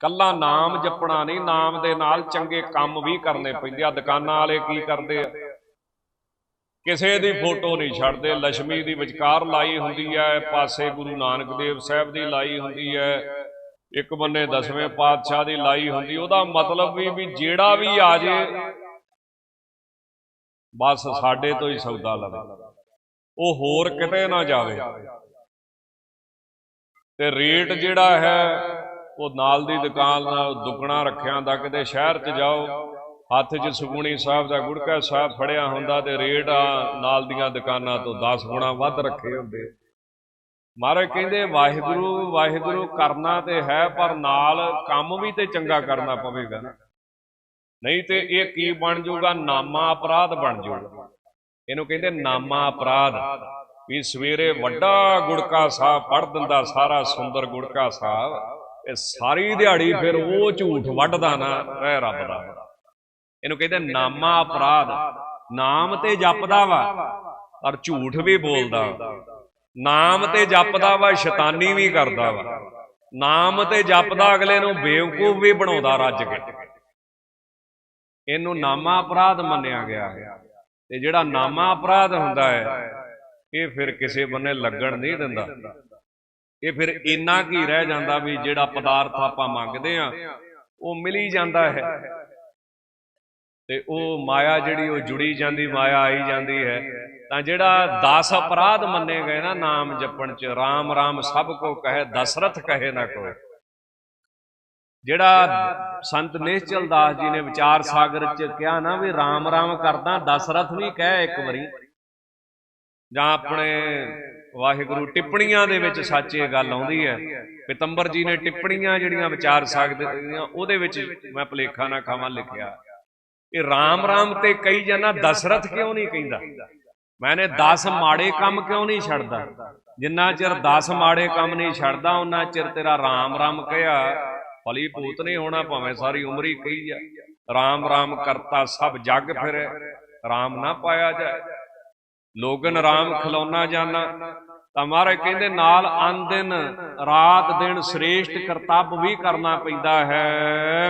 ਕੱਲਾ ਨਾਮ ਜਪਣਾ ਨਹੀਂ, ਨਾਮ ਦੇ ਨਾਲ ਚੰਗੇ ਕੰਮ ਵੀ ਕਰਨੇ ਪੈਂਦੇ ਆ। ਦੁਕਾਨਾਂ ਵਾਲੇ ਕੀ ਕਰਦੇ ਆ? ਕਿਸੇ ਦੀ ਫੋਟੋ ਨਹੀਂ ਛੱਡਦੇ। ਲక్ష్ਮੀ ਦੀ ਵਿਚਕਾਰ ਲਾਈ ਹੁੰਦੀ ਹੈ ਪਾਸੇ ਗੁਰੂ ਨਾਨਕ ਦੇਵ ਸਾਹਿਬ ਦੀ ਲਾਈ ਹੁੰਦੀ ਹੈ ਇੱਕ ਬੰਨੇ ਦਸਵੇਂ ਪਾਤਸ਼ਾਹ ਦੀ ਲਾਈ ਹੁੰਦੀ। ਉਹਦਾ ਮਤਲਬ ਵੀ ਵੀ ਜਿਹੜਾ ਵੀ ਆ ਜੇ, ਬਸ ਸਾਡੇ ਤੋਂ ਹੀ ਸੌਦਾ ਲਵੇ। ਉਹ ਹੋਰ ਕਿਤੇ ਨਾ ਜਾਵੇ। ਤੇ ਰੇਟ ਜਿਹੜਾ ਹੈ ਉਹ ਨਾਲ ਦੀ ਦੁਕਾਨ ਨਾਲ ਦੁੱਗਣਾ ਰੱਖਿਆ ਹੁੰਦਾ ਕਿਤੇ ਸ਼ਹਿਰ 'ਚ ਜਾਓ। ਹੱਥ 'ਚ ਸੁਗੁਣੀ ਸਾਹਿਬ ਦਾ ਗੁੜਕਾ ਸਾਹਿਬ ਫੜਿਆ ਹੁੰਦਾ ਤੇ ਰੇਟ ਆ ਨਾਲ ਦੀਆਂ ਦੁਕਾਨਾਂ ਤੋਂ 10 ਗੁਣਾ ਵੱਧ ਰੱਖੇ ਹੁੰਦੇ। ਮਹਾਰਾਜ ਕਹਿੰਦੇ, ਵਾਹਿਗੁਰੂ ਵਾਹਿਗੁਰੂ ਕਰਨਾ ਤੇ ਹੈ, ਪਰ ਨਾਲ ਕੰਮ ਵੀ ਤੇ ਚੰਗਾ ਕਰਨਾ ਪਵੇਗਾ। ਨਹੀਂ ਤੇ ਇਹ ਕੀ ਬਣ ਜਾਊਗਾ? ਨਾਮਾ ਅਪਰਾਧ ਬਣ ਜਾਊਗਾ। ਇਹਨੂੰ ਕਹਿੰਦੇ ਨਾਮਾ ਅਪਰਾਧ। ਵੀ ਸਵੇਰੇ ਵੱਡਾ ਗੁੜਕਾ ਸਾਹਿਬ ਪੜ ਦਿੰਦਾ ਸਾਰਾ ਸੁੰਦਰ ਗੁੜਕਾ ਸਾਹਿਬ। ਇਹ ਸਾਰੀ ਦਿਹਾੜੀ ਫਿਰ ਉਹ ਝੂਠ ਵੱਢਦਾ ਨਾ ਰਹਿ ਰੱਬ ਦਾ। ਇਹਨੂੰ ਕਹਿੰਦੇ ਨਾਮਾ ਅਪਰਾਧ। ਨਾਮ ਤੇ ਜਪਦਾ ਵਾ, ਪਰ ਝੂਠ ਵੀ ਬੋਲਦਾ। ਨਾਮ ਤੇ ਜਪਦਾ ਵਾ, ਸ਼ੈਤਾਨੀ ਵੀ ਕਰਦਾ ਵਾ। ਨਾਮ ਤੇ ਜਪਦਾ ਅਗਲੇ ਨੂੰ ਬੇਵਕੂਫ ਵੀ ਬਣਾਉਂਦਾ ਰੱਜ ਕੇ। ਇਹਨੂੰ ਨਾਮਾ ਅਪਰਾਧ ਮੰਨਿਆ ਗਿਆ ਹੈ। ਤੇ ਜਿਹੜਾ ਨਾਮਾ ਅਪਰਾਧ ਹੁੰਦਾ ਹੈ, ਇਹ ਫਿਰ ਕਿਸੇ ਬੰਨੇ ਲੱਗਣ ਨਹੀਂ ਦਿੰਦਾ। ਇਹ ਫਿਰ ਇੰਨਾ ਕੀ ਰਹਿ ਜਾਂਦਾ ਵੀ ਜਿਹੜਾ ਪਦਾਰਥ ਆਪਾਂ ਮੰਗਦੇ ਆ ਉਹ ਮਿਲੀ ਜਾਂਦਾ ਹੈ। ਤੇ ਉਹ ਮਾਇਆ ਜਿਹੜੀ ਉਹ ਜੁੜੀ ਜਾਂਦੀ ਮਾਇਆ ਆਈ ਜਾਂਦੀ ਹੈ। ਤਾਂ ਜਿਹੜਾ 10 ਅਪਰਾਧ ਮੰਨੇ ਗਏ ਨਾ ਨਾਮ ਜਪਣ ਚ RAM RAM ਸਭ ਕੋ ਕਹੇ ਦਸ਼ਰਥ ਕਹੇ ਨਾ ਕੋਈ। ਜਿਹੜਾ ਸੰਤ ਨਿਸ਼ਚਲ ਦਾਸ ਜੀ ਨੇ ਵਿਚਾਰ ਸਾਗਰ ਚ ਕਿਹਾ ਨਾ ਵੀ RAM RAM ਕਰਦਾ ਦਸ਼ਰਥ ਵੀ ਕਹੇ ਇੱਕ ਵਾਰੀ। ਜਾਂ ਆਪਣੇ ਵਾਹਿਗੁਰੂ, ਟਿੱਪਣੀਆਂ ਦੇ ਵਿੱਚ ਸੱਚ ਇਹ ਗੱਲ ਆਉਂਦੀ ਹੈ। ਪਿਤੰਬਰ ਜੀ ਨੇ ਟਿੱਪਣੀਆਂ ਜਿਹੜੀਆਂ ਵਿਚਾਰ ਸਕਦੇ ਉਹਦੇ ਵਿੱਚ ਮੈਂ ਭਲੇਖਾ ਨਾ ਖਾਵਾਂ ਲਿਖਿਆ। ਇਹ ਰਾਮ ਰਾਮ ਤੇ ਕਈ ਜਨਾ ਦਸ਼ਰਥ ਕਿਉਂ ਨਹੀਂ ਕਹਿੰਦਾ? ਮੈਨੇ 10 ਮਾੜੇ ਕੰਮ ਕਿਉਂ ਨਹੀਂ ਛੱਡਦਾ? ਜਿੰਨਾ ਚਿਰ 10 ਮਾੜੇ ਕੰਮ ਨਹੀਂ ਛੱਡਦਾ ਉਹਨਾਂ ਚਿਰ ਤੇਰਾ ਰਾਮ ਰਾਮ ਕਿਹਾ ਫਲੀ ਭੂਤ ਨਹੀਂ ਹੋਣਾ, ਭਾਵੇਂ ਸਾਰੀ ਉਮਰ ਹੀ ਕਹੀ ਜਾ। ਰਾਮ ਰਾਮ ਕਰਤਾ ਸਭ ਜੱਗ ਫਿਰੇ, ਰਾਮ ਨਾ ਪਾਇਆ ਜਾਏ। ਲੋਗਨ RAM ਖਿਲੌਣਾ ਜਾਣਾ ਤਾਂ ਮਹਾਰਾਜ ਕਹਿੰਦੇ, ਨਾਲ ਅਨ ਦਿਨ ਰਾਤ ਦਿਨ ਸ੍ਰੇਸ਼ਟ ਕਰਤੱਵ ਵੀ ਕਰਨਾ ਪੈਂਦਾ ਹੈ।